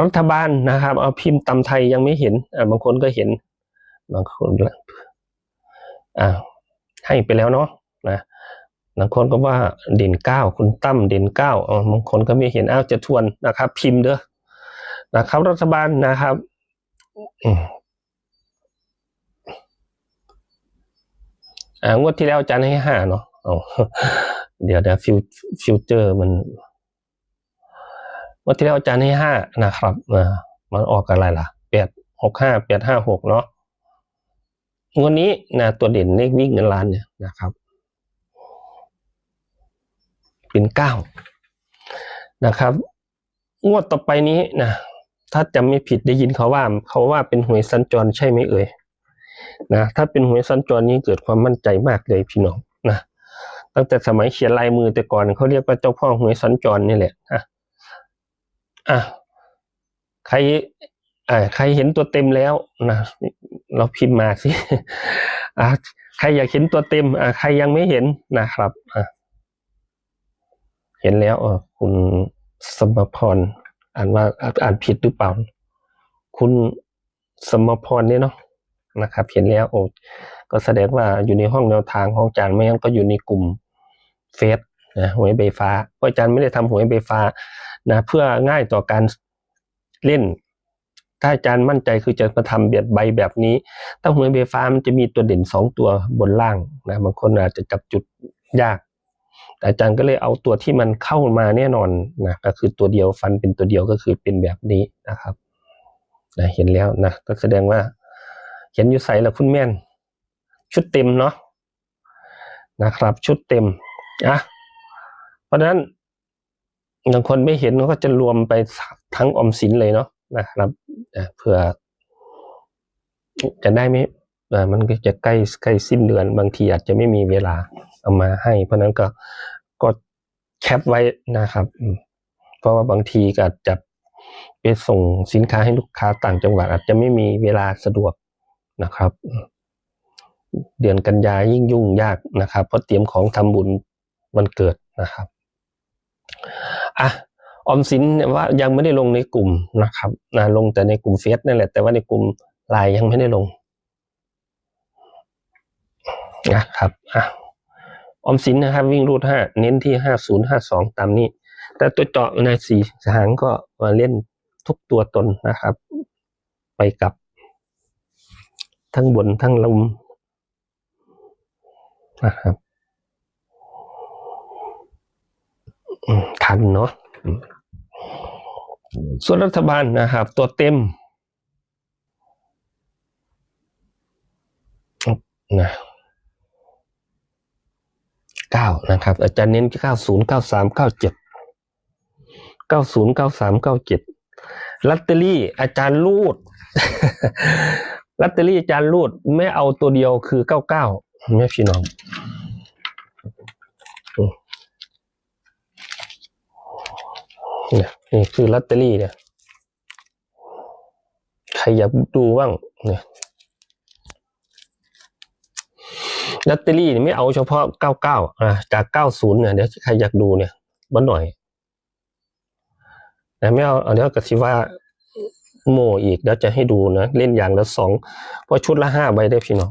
รัฐบาลนะครับ เอาพิมพ์ตำไทยยังไม่เห็นอ่าบางคนก็เห็น บางคนละอ่าให้ไปแล้วเนาะนะบางคนก็ว่าเด่นเก้าคุณตั้มเด่นเก้าอ๋อบางคนก็ไม่เห็นอ้าวจะทวนนะครับ พิมพ์เด้อนะครับ รัฐบาลนะครับอ่างวดที่แล้วอาจารย์ให้ห้าเนาะเดี๋ยวเดี๋ยวฟิวฟิวเจอร์มัน วดที่แล้วอาจารย์ให้ห้านะครับอ่ามันออกอะไรล่ะแปดหกห้าแปดห้าหกเนาะงวดนี้นะตัวเด่นเลขวิ่งเงินล้านเนี่ยนะครับ เป็นเก้านะครับ งวดต่อไปนี้นะถ้าจำไม่ผิดได้ยินเขาว่า เขาว่าเป็นหวยสัญจรใช่ไหมเอ่ยนะถ้าเป็นหวยสัญจรนี้เกิดความมั่นใจมากเลยพี่น้องนะตั้งแต่สมัยเขียนลายมือแต่ก่อนเขาเรียกว่าเจ้าพ่อหวยสัญจรนี่แหละอะ อะใครอ่าใครเห็นตัวเต็มแล้วนะเราพิมพ์มาสิอะใครอยากเห็นตัวเต็มอะใครยังไม่เห็นนะครับอะเห็นแล้วเออคุณสมพรอ่านว่าอ่านผิดหรือเปล่า คุณสมพรเนี่ยเนาะนะครับ เห็นแล้วโอ้ก็แสดงว่าอยู่ในห้องแนวทางของอาจารย์ไม่งั้นก็อยู่ในกลุ่มเฟสนะหวยใบฟ้าเพราะอาจารย์ไม่ได้ทำหวยใบฟ้า นะเพื่อง่ายต่อการเล่น ถ้าอาจารย์มั่นใจคือจะมาทำเบียดใบแบบนี้ถ้าหวยใบฟ้ามันจะมีตัวเด่นสองตัวบนล่างนะบางคนอาจจะจับจุดยาก แต่อาจารย์ก็เลยเอาตัวที่มันเข้ามาแน่นอนนะก็คือตัวเดียวฟันเป็นตัวเดียวก็คือเป็นแบบนี้นะครับนะเห็นแล้วนะก็แสดงว่า เห็นอยู่ใส่ล้วคุณแม่น ชุดเต็มเนาะนะครับ ชุดเต็มอะเพราะฉะนั้น บางคนไม่เห็นก็จะรวมไปทั้งออมสินเลยเนาะนะครับเพื่อจะได้ไม่มันก็จะใกล้ใกล้สิ้นเดือนบางทีอาจจะไม่มีเวลาเอามาให้ เพราะนั้นก็ก็แคปไว้นะครับ เพราะว่าบางทีก็อาจจะไปส่งสินค้าให้ลูกค้าต่างจังหวัด อาจจะไม่มีเวลาสะดวกนะครับ เดือนกันยายิ่งยุ่งยากนะครับ เพราะเตรียมของทำบุญวันเกิดนะครับ อะออมสินว่ายังไม่ได้ลงในกลุ่มนะครับนะลงแต่ในกลุ่มเฟซนั่นแหละ แต่ว่าในกลุ่มไลน์ยังไม่ได้ลงนะครับอะออมสินนะครับ วิ่งรูดห้าเน้นที่ห้าศูนย์ห้าสองตามนี้ แต่ตัวเจาะในสี่หางก็มาเล่นทุกตัวตนนะครับ ไปกับ ทั้งบนทั้งลมนะครับันเนาะส่วนรัฐบาลนะครับ ตัวเต็มนะเก้านะครับ อาจารย์เน้นเก้าศูนย์เก้าสามเก้าเจ็ดเก้าศูนย์เก้าสามเก้าเจ็ดลอตเตอรี่อาจารย์รูดลอตเตอรี่อาจารย์รูดไม่เอาตัวเดียวคือเก้าเก้าแม่พี่น้องอืม เนี่ยนี่คือลอตเตอรี่เนี่ย ใครอยากดูบ้างเนี่ยลอตเตอรี่เนี่ยไม่เอาเฉพาะเก้าเก้าอะจากเก้าศูนย์เนี่ยเดี๋ยวใครอยากดูเนี่ยบ้านหน่อยแต่ไม่เอาเดี๋ยวกสิว่าโมอีกเดี๋ยวจะให้ดูนะ เล่นอย่างละสองเพราะชุดละห้าใบได้พี่น้อง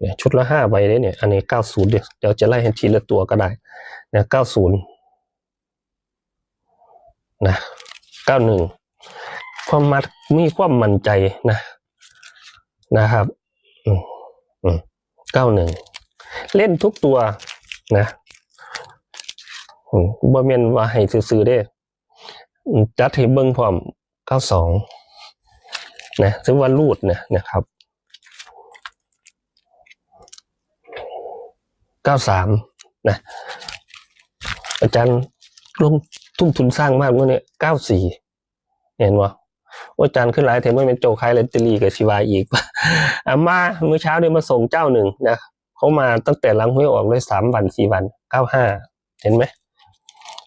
เนี่ยชุดละห้าใบได้เนี่ย อันนี้เก้าศูนย์เดี๋ยวเดี๋ยวจะไล่ให้ทีละตัวก็ได้เนี่ยเก้าศูนย์ นะเก้าหนึ่งความมัดมีความมั่นใจนะนะครับอืมอืมเก้าหนึ่งเล่นทุกตัวนะอืมบ่แม่นว่าให้ซื้อๆเด้จัดให้เบิ่งพร้อมเก้าสองนะซึ่งว่ารูดเนี่ยนะครับเก้าสามนะอาจารย์ลง ทุ่มทุนสร้างมากเมื่อเนี่ยเก้าสี่เห็นวะว่าอาจารย์ขึ้นหลายเทมเมื่อเป็นโจคายเลนตอรีกับชีวาอีกอามาเมื่อเช้าเนี่ยมาส่งเจ้าหนึ่งนะเขามาตั้งแต่หลังห้วยออกเลยสามวันสี่วันเก้าห้าเห็นไหม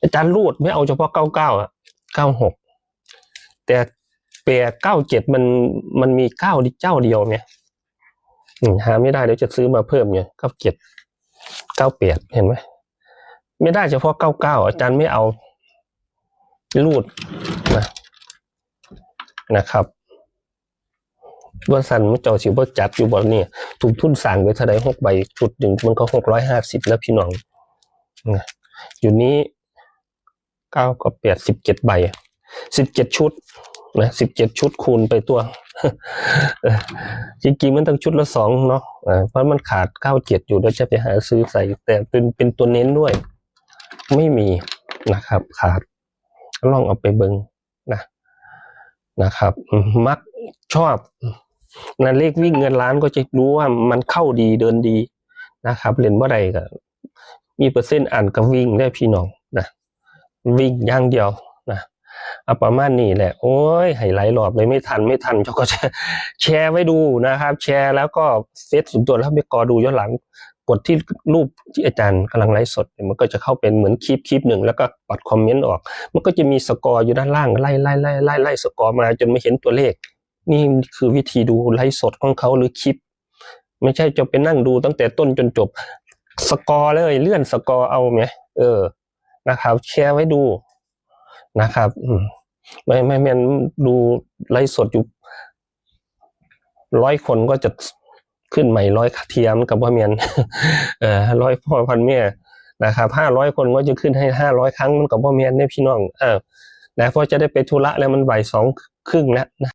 อาจารย์รูดไม่เอาเฉพาะเก้าเก้าอะเก้าหกแต่เปียเก้าเจ็ดมันมันมีเก้าเจ้าเดียวเนี่ยหาไม่ได้เดี๋ยวจะซื้อมาเพิ่มเนี่ยเก้าเจ็ดเก้าเปียดเห็นไหมไม่ได้เฉพาะเก้าเก้าอาจารย์ไม่เอา รูดนะนะครับว่าสันมุเจ้าสิบ่จัดอยู่บ่เนี่ยถูกทุนสั่งไปเท่าใดหกใบจุดหนึ่งมันก็หกร้อยห้าสิบแล้วพี่น้องนะอยู่นี้เก้ากับแปดสิบเจ็ดใบสิบเจ็ดชุดนะสิบเจ็ดชุดคูณไปตัวเออจริงๆมันต้องชุดละสองเนาะเพราะมันขาดเก้าเจ็ดอยู่เดี๋ยวจะไปหาซื้อใส่แต่เป็นเป็นตัวเน้นด้วย ไม่มีนะครับขาด ก็ลองเอาไปเบิงนะนะครับมักชอบนะเลขวิ่งเงินล้านก็จะรู้ว่ามันเข้าดีเดินดีนะครับเล่นเมื่อใดก็มีเปอร์เซ็นต์อ่านกับวิ่งได้พี่น้องนะวิ่งอย่างเดียวนะเอาประมาณนี้แหละ โอ้ยให้ไหลายรอบเลยไม่ทันไม่ทันเขาก็จะแชร์ไว้ดูนะครับ แชร์แล้วก็เซตส่วนตัวแล้วไปกอดูย้อนหลังกดที่รูปที่อาจารย์กำลังไลฟ์สดเนี่ยมันก็จะเข้าเป็นเหมือนคลิปคลิปหนึ่งแล้วก็ปัดคอมเมนต์ออก มันก็จะมีสกอร์อยู่ด้านล่างไล่ไล่ไล่ไล่ไล่สกอร์มาจนไม่เห็นตัวเลข นี่คือวิธีดูไลฟ์สดของเขาหรือคลิป ไม่ใช่จะไปนั่งดูตั้งแต่ต้นจนจบ สกอร์เลยเลื่อนสกอร์เอาไหมเออนะครับ แชร์ไว้ดูนะครับไม่ไม่แม่นดูไลฟ์สดอยู่ร้อยคนก็จะ ขึ้นใหม่ร้อยเทียมกับว่าเมียนเออร้อยพ่อพันเมียนะครับห้าร้อยคนก็จะขึ้นให้ห้าร้อยครั้งมันกับว่าเมียนเนี่ยพี่น้องเออนะเพราะจะได้ไปธุระแล้วมันบ่ายสองครึ่งแล้วนะ